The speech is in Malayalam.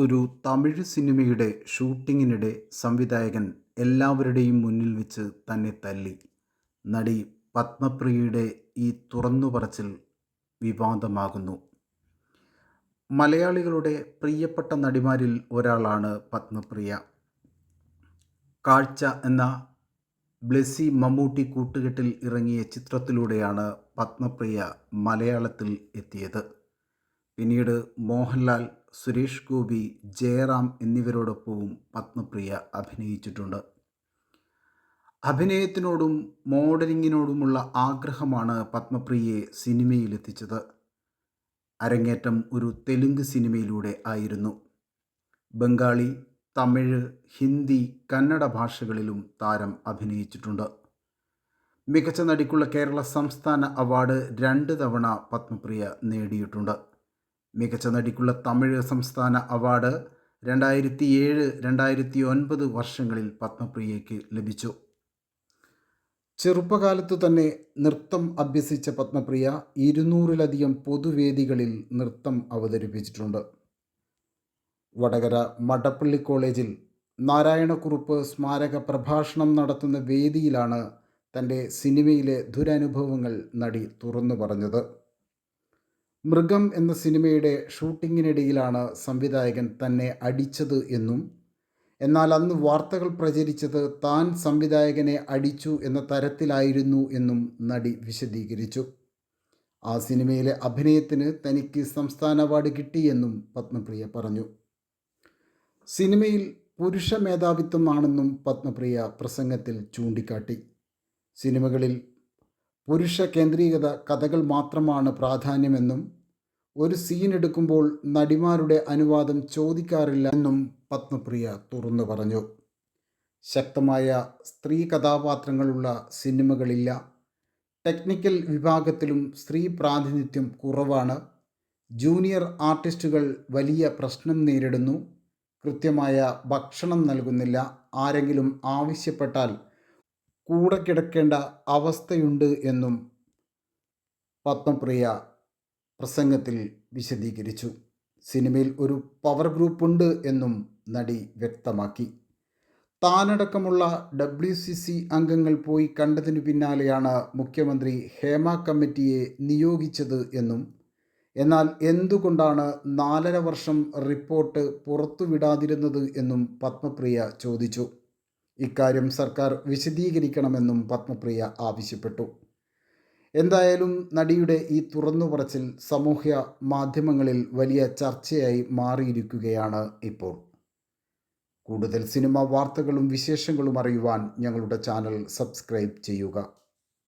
ഒരു തമിഴ് സിനിമയുടെ ഷൂട്ടിങ്ങിനിടെ സംവിധായകൻ എല്ലാവരുടെയും മുന്നിൽ വെച്ച് തന്നെ തല്ലി. നടി പത്മപ്രിയയുടെ ഈ തുറന്നു പറച്ചിൽ വിവാദമാകുന്നു. മലയാളികളുടെ പ്രിയപ്പെട്ട നടിമാരിൽ ഒരാളാണ് പത്മപ്രിയ. കാഴ്ച എന്ന ബ്ലെസി മമ്മൂട്ടി കൂട്ടുകെട്ടിൽ ഇറങ്ങിയ ചിത്രത്തിലൂടെയാണ് പത്മപ്രിയ മലയാളത്തിൽ എത്തിയത്. പിന്നീട് മോഹൻലാൽ, സുരേഷ് ഗോപി, ജയറാം എന്നിവരോടൊപ്പവും പത്മപ്രിയ അഭിനയിച്ചിട്ടുണ്ട്. അഭിനയത്തിനോടും മോഡലിങ്ങിനോടുമുള്ള ആഗ്രഹമാണ് പത്മപ്രിയയെ സിനിമയിലെത്തിച്ചത്. അരങ്ങേറ്റം ഒരു തെലുങ്ക് സിനിമയിലൂടെ ആയിരുന്നു. ബംഗാളി, തമിഴ്, ഹിന്ദി, കന്നഡ ഭാഷകളിലും താരം അഭിനയിച്ചിട്ടുണ്ട്. മികച്ച നടിക്കുള്ള കേരള സംസ്ഥാന അവാർഡ് രണ്ട് തവണ പത്മപ്രിയ നേടിയിട്ടുണ്ട്. മികച്ച നടിക്കുള്ള തമിഴ് സംസ്ഥാന അവാർഡ് രണ്ടായിരത്തി ഏഴ് രണ്ടായിരത്തി ഒൻപത് വർഷങ്ങളിൽ പത്മപ്രിയയ്ക്ക് ലഭിച്ചു. ചെറുപ്പകാലത്തു തന്നെ നൃത്തം അഭ്യസിച്ച പത്മപ്രിയ ഇരുന്നൂറിലധികം പൊതുവേദികളിൽ നൃത്തം അവതരിപ്പിച്ചിട്ടുണ്ട്. വടകര മടപ്പള്ളി കോളേജിൽ നാരായണക്കുറുപ്പ് സ്മാരക പ്രഭാഷണം നടത്തുന്ന വേദിയിലാണ് തന്റെ സിനിമയിലെ ദുരനുഭവങ്ങൾ നടി തുറന്നുപറഞ്ഞത്. മൃഗം എന്ന സിനിമയുടെ ഷൂട്ടിങ്ങിനിടയിലാണ് സംവിധായകൻ തന്നെ അടിച്ചത് എന്നും എന്നാൽ അന്ന് വാർത്തകൾ പ്രചരിച്ചത് താൻ സംവിധായകനെ അടിച്ചു എന്ന തരത്തിലായിരുന്നു എന്നും നടി വിശദീകരിച്ചു. ആ സിനിമയിലെ അഭിനയത്തിന് തനിക്ക് സംസ്ഥാന അവാർഡ് കിട്ടിയെന്നും പത്മപ്രിയ പറഞ്ഞു. സിനിമയിൽ പുരുഷ മേധാവിത്വമാണെന്നും പത്മപ്രിയ പ്രസംഗത്തിൽ ചൂണ്ടിക്കാട്ടി. സിനിമകളിൽ പുരുഷ കേന്ദ്രീകൃത കഥകൾ മാത്രമാണ് പ്രാധാന്യമെന്നും ഒരു സീൻ എടുക്കുമ്പോൾ നടിമാരുടെ അനുവാദം ചോദിക്കാറില്ല എന്നും പത്മപ്രിയ തുറന്നു പറഞ്ഞു. ശക്തമായ സ്ത്രീ കഥാപാത്രങ്ങളുള്ള സിനിമകളില്ല. ടെക്നിക്കൽ വിഭാഗത്തിലും സ്ത്രീ പ്രാതിനിധ്യം കുറവാണ്. ജൂനിയർ ആർട്ടിസ്റ്റുകൾ വലിയ പ്രശ്നം നേരിടുന്നു. കൃത്യമായ ഭക്ഷണം നൽകുന്നില്ല. ആരെങ്കിലും ആവശ്യപ്പെട്ടാൽ കൂടെ കിടക്കേണ്ട അവസ്ഥയുണ്ട് എന്നും പത്മപ്രിയ പ്രസംഗത്തിൽ വിശദീകരിച്ചു. സിനിമയിൽ ഒരു പവർ ഗ്രൂപ്പുണ്ട് എന്നും നടി വ്യക്തമാക്കി. താനടക്കമുള്ള ഡബ്ല്യു സി സി അംഗങ്ങൾ പോയി കണ്ടതിനു പിന്നാലെയാണ് മുഖ്യമന്ത്രി ഹേമ കമ്മിറ്റിയെ നിയോഗിച്ചത് എന്നും എന്നാൽ എന്തുകൊണ്ടാണ് നാലര വർഷം റിപ്പോർട്ട് പുറത്തുവിടാതിരുന്നത് എന്നും പത്മപ്രിയ ചോദിച്ചു. ഇക്കാര്യം സർക്കാർ വിശദീകരിക്കണമെന്നും പത്മപ്രിയ ആവശ്യപ്പെട്ടു. എന്തായാലും നടിയുടെ ഈ തുറന്നു പറച്ചിൽ സാമൂഹ്യ മാധ്യമങ്ങളിൽ വലിയ ചർച്ചയായി മാറിയിരിക്കുകയാണ് ഇപ്പോൾ. കൂടുതൽ സിനിമ വാർത്തകളും വിശേഷങ്ങളും അറിയുവാൻ ഞങ്ങളുടെ ചാനൽ സബ്സ്ക്രൈബ് ചെയ്യുക.